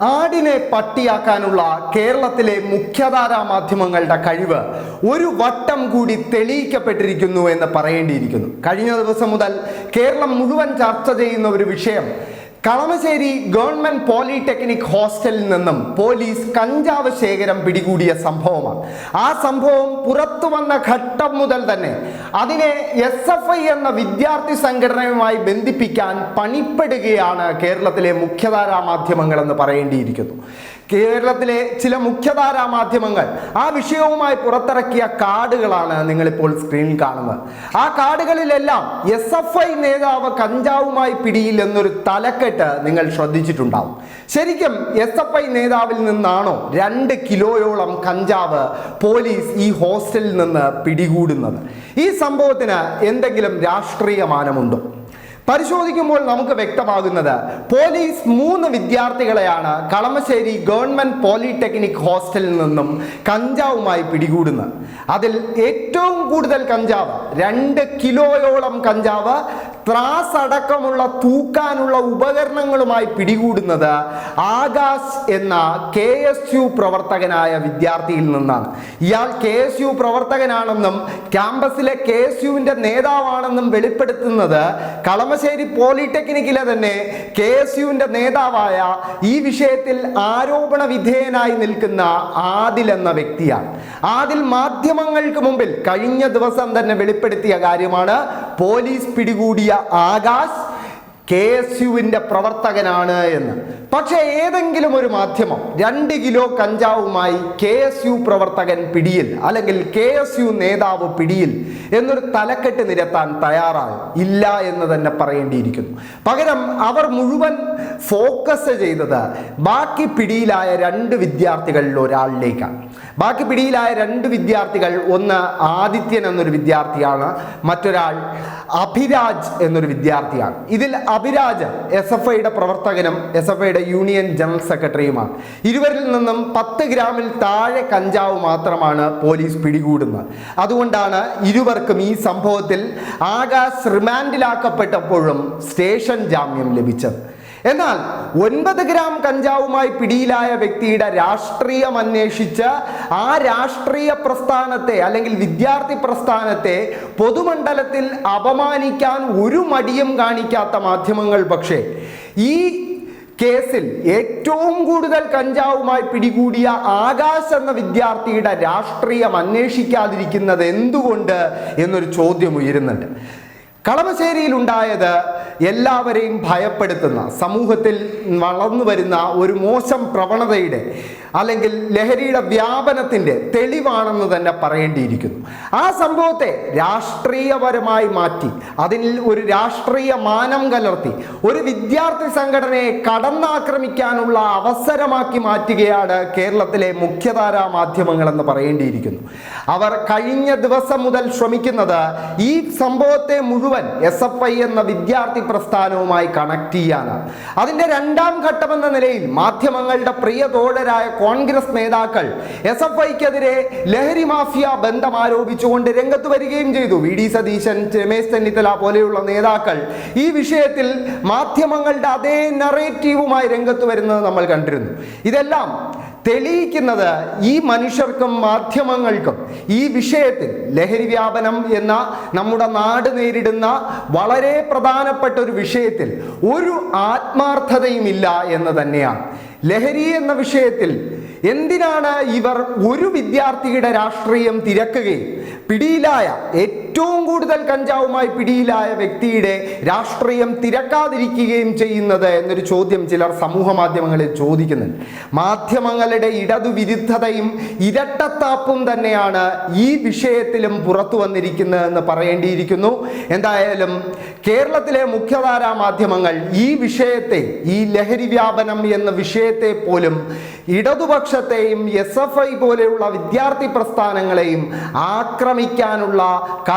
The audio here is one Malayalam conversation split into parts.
ആടിനെ പട്ടിയാക്കാനുള്ള കേരളത്തിലെ മുഖ്യധാരാ മാധ്യമങ്ങളുടെ കഴിവ് ഒരു വട്ടം കൂടി തെളിയിക്കപ്പെട്ടിരിക്കുന്നു എന്ന് പറയേണ്ടിയിരിക്കുന്നു. കഴിഞ്ഞ ദിവസം മുതൽ കേരളം മുഴുവൻ ചർച്ച ചെയ്യുന്ന ഒരു വിഷയം കളമശ്ശേരി ഗവൺമെന്റ് പോളിടെക്നിക് ഹോസ്റ്റലിൽ നിന്നും പോലീസ് കഞ്ചാവ് ശേഖരം പിടികൂടിയ സംഭവമാണ്. ആ സംഭവം പുറത്തു വന്ന ഘട്ടം മുതൽ തന്നെ അതിനെ എസ് എഫ് ഐ എന്ന വിദ്യാർത്ഥി സംഘടനയുമായി ബന്ധിപ്പിക്കാൻ പണിപ്പെടുകയാണ് കേരളത്തിലെ മുഖ്യധാരാ മാധ്യമങ്ങൾ എന്ന് പറയേണ്ടിയിരിക്കുന്നു. കേരളത്തിലെ ചില മുഖ്യധാരാ മാധ്യമങ്ങൾ ആ വിഷയവുമായി പുറത്തിറക്കിയ കാർഡുകളാണ് നിങ്ങളിപ്പോൾ സ്ക്രീനിൽ കാണുന്നത്. ആ കാർഡുകളിലെല്ലാം എസ് എഫ് ഐ നേതാവ് കഞ്ചാവുമായി പിടിയിൽ എന്നൊരു തലക്കെട്ട് നിങ്ങൾ ശ്രദ്ധിച്ചിട്ടുണ്ടാവും. ശരിക്കും എസ് എഫ് ഐ നേതാവിൽ നിന്നാണോ രണ്ട് കിലോയോളം കഞ്ചാവ് പോലീസ് ഈ ഹോസ്റ്റലിൽ നിന്ന് പിടികൂടുന്നത്? ഈ സംഭവത്തിന് എന്തെങ്കിലും രാഷ്ട്രീയ മാനമുണ്ടോ പരിശോധിക്കുമ്പോൾ നമുക്ക് വ്യക്തമാകുന്നത് പോലീസ് മൂന്ന് വിദ്യാർത്ഥികളെയാണ് കളമശ്ശേരി ഗവൺമെന്റ് പോളിടെക്നിക് ഹോസ്റ്റലിൽ നിന്നും കഞ്ചാവുമായി പിടികൂടുന്നത്. അതിൽ ഏറ്റവും കൂടുതൽ കഞ്ചാവ് രണ്ട് കിലോയോളം കഞ്ചാവ് ത്രാസ് അടക്കമുള്ള തൂക്കാനുള്ള ഉപകരണങ്ങളുമായി പിടികൂടുന്നത് ആകാശ് എന്ന കെ എസ് യു പ്രവർത്തകനായ വിദ്യാർത്ഥിയിൽ നിന്നാണ്. ഇയാൾ കെ എസ് യു പ്രവർത്തകനാണെന്നും ക്യാമ്പസിലെ കെ എസ് യുവിന്റെ നേതാവാണെന്നും വെളിപ്പെടുത്തുന്നത് കളമശ്ശേരി പോളിടെക്നിക്കിലെ തന്നെ കെ എസ് യുവിന്റെ നേതാവായ ഈ വിഷയത്തിൽ ആരോപണ വിധേയനായി നിൽക്കുന്ന ആദിൽ എന്ന വ്യക്തിയാണ്. ആദിൽ മാധ്യമങ്ങൾക്ക് മുമ്പിൽ കഴിഞ്ഞ ദിവസം തന്നെ വെളിപ്പെടുത്തിയ കാര്യമാണ്. പോലീസ് പിടികൂടിയ ആകാശ് കെ എസ് യുവിന്റെ പ്രവർത്തകനാണ് എന്ന്. പക്ഷേ ഏതെങ്കിലും ഒരു മാധ്യമം രണ്ട് കിലോ കഞ്ചാവുമായി കെ എസ് യു പ്രവർത്തകൻ പിടിയിൽ അല്ലെങ്കിൽ കെ എസ് യു നേതാവ് പിടിയിൽ എന്നൊരു തലക്കെട്ട് നിരത്താൻ തയ്യാറായി. ഇല്ല എന്ന് തന്നെ പറയേണ്ടിയിരിക്കുന്നു. പകരം അവർ മുഴുവൻ ഫോക്കസ് ചെയ്തത് ബാക്കി പിടിയിലായ രണ്ട് വിദ്യാർത്ഥികളിൽ ഒരാളിലേക്കാണ്. ബാക്കി പിടിയിലായ രണ്ട് വിദ്യാർത്ഥികൾ ഒന്ന് ആദിത്യൻ എന്നൊരു വിദ്യാർത്ഥിയാണ് മറ്റൊരാൾ അഭിരാജ് എന്നൊരു വിദ്യാർത്ഥിയാണ്. ഇതിൽ അഭിരാജ് എസ് എഫ് ഐയുടെ പ്രവർത്തകനും എസ് എഫ് ഐയുടെ യൂണിയൻ ജനറൽ സെക്രട്ടറിയുമാണ്. ഇരുവരിൽ നിന്നും പത്ത് ഗ്രാമിൽ താഴെ കഞ്ചാവ് മാത്രമാണ് പോലീസ് പിടികൂടുന്നത്. അതുകൊണ്ടാണ് ഇരുവർക്കും ഈ സംഭവത്തിൽ ആകാശ് റിമാൻഡിലാക്കപ്പെട്ടപ്പോഴും സ്റ്റേഷൻ ജാമ്യം ലഭിച്ചത്. എന്നാൽ ഒൻപത് ഗ്രാം കഞ്ചാവുമായി പിടിയിലായ വ്യക്തിയുടെ രാഷ്ട്രീയം അന്വേഷിച്ച് ആ രാഷ്ട്രീയ പ്രസ്ഥാനത്തെ അല്ലെങ്കിൽ വിദ്യാർത്ഥി പ്രസ്ഥാനത്തെ പൊതുമണ്ഡലത്തിൽ അപമാനിക്കാൻ ഒരു മടിയും കാണിക്കാത്ത മാധ്യമങ്ങൾ പക്ഷേ ഈ കേസിൽ ഏറ്റവും കൂടുതൽ കഞ്ചാവുമായി പിടികൂടിയ ആകാശ് എന്ന വിദ്യാർത്ഥിയുടെ രാഷ്ട്രീയം അന്വേഷിക്കാതിരിക്കുന്നത് എന്തുകൊണ്ട് എന്നൊരു ചോദ്യം ഉയരുന്നുണ്ട്. കളമശ്ശേരിയിൽ ഉണ്ടായത് എല്ലാവരെയും ഭയപ്പെടുത്തുന്ന സമൂഹത്തിൽ വളർന്നു വരുന്ന ഒരു മോശം പ്രവണതയുടെ അല്ലെങ്കിൽ ലഹരിയുടെ വ്യാപനത്തിന്റെ തെളിവാണെന്ന് തന്നെ പറയേണ്ടിയിരിക്കുന്നു. ആ സംഭവത്തെ രാഷ്ട്രീയപരമായി മാറ്റി അതിൽ ഒരു രാഷ്ട്രീയ മാനം കലർത്തി ഒരു വിദ്യാർത്ഥി സംഘടനയെ കടന്നാക്രമിക്കാനുള്ള അവസരമാക്കി മാറ്റുകയാണ് കേരളത്തിലെ മുഖ്യധാരാ മാധ്യമങ്ങളെന്ന് പറയേണ്ടിയിരിക്കുന്നു. അവർ കഴിഞ്ഞ ദിവസം മുതൽ ശ്രമിക്കുന്നത് ഈ സംഭവത്തെ മുഴുവൻ എസ് എഫ് ഐ എന്ന വിദ്യാർത്ഥി പ്രസ്ഥാനവുമായി കണക്ട് ചെയ്യാനാണ് അതിന്റെ രണ്ടാം ഘട്ടം എന്ന നിലയിൽ മാധ്യമങ്ങളുടെ പ്രിയ തോഴരായ കോൺഗ്രസ് നേതാക്കൾ എസ് എഫ് ഐക്കെതിരെ ലഹരി മാഫിയ ബന്ധം ആരോപിച്ചുകൊണ്ട് രംഗത്ത് വരികയും ചെയ്തു. വി ഡി സതീശൻ രമേശ് ചെന്നിത്തല പോലെയുള്ള നേതാക്കൾ ഈ വിഷയത്തിൽ മാധ്യമങ്ങളുടെ അതേ നറേറ്റീവുമായി രംഗത്ത് വരുന്നത് നമ്മൾ കണ്ടിരുന്നു. ഇതെല്ലാം തെളിയിക്കുന്നത് ഈ മനുഷ്യർക്കും മാധ്യമങ്ങൾക്കും. ഈ വിഷയത്തിൽ ലഹരി വ്യാപനം എന്ന നമ്മുടെ നാട് നേരിടുന്ന വളരെ പ്രധാനപ്പെട്ട ഒരു വിഷയത്തിൽ ഒരു ആത്മാർത്ഥതയുമില്ല എന്ന് തന്നെയാണ്. ലഹരി എന്ന വിഷയത്തിൽ എന്തിനാണ് ഇവർ ഒരു വിദ്യാർത്ഥിയുടെ രാഷ്ട്രീയം തിരക്കുകയും പിടിയിലായ ഏറ്റവും കൂടുതൽ കഞ്ചാവുമായി പിടിയിലായ വ്യക്തിയുടെ രാഷ്ട്രീയം തിരക്കാതിരിക്കുകയും ചെയ്യുന്നത് എന്നൊരു ചോദ്യം ചിലർ സമൂഹ മാധ്യമങ്ങളിൽ ചോദിക്കുന്നുണ്ട്. മാധ്യമങ്ങളുടെ ഇടതുവിരുദ്ധതയും ഇരട്ടത്താപ്പും തന്നെയാണ് ഈ വിഷയത്തിലും പുറത്തു വന്നിരിക്കുന്നതെന്ന് പറയേണ്ടിയിരിക്കുന്നു. എന്തായാലും കേരളത്തിലെ മുഖ്യധാരാ മാധ്യമങ്ങൾ ഈ വിഷയത്തെ ഈ ലഹരി വ്യാപനം എന്ന വിഷയത്തെ പോലും ഇടതുപക്ഷത്തെയും എസ് എഫ് ഐ പോലെയുള്ള വിദ്യാർത്ഥി പ്രസ്ഥാനങ്ങളെയും ആക്രമിക്കാനുള്ള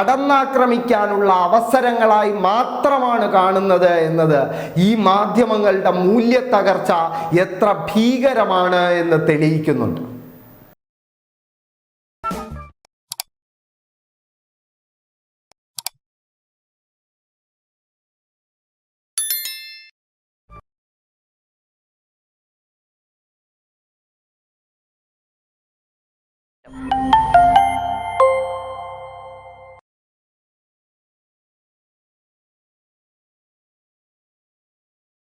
കടന്നാക്രമിക്കാനുള്ള അവസരങ്ങളായി മാത്രമാണ് കാണുന്നത് എന്നത് ഈ മാധ്യമങ്ങളുടെ മൂല്യത്തകർച്ച എത്ര ഭീകരമാണ് എന്ന് തെളിയിക്കുന്നുണ്ട് you.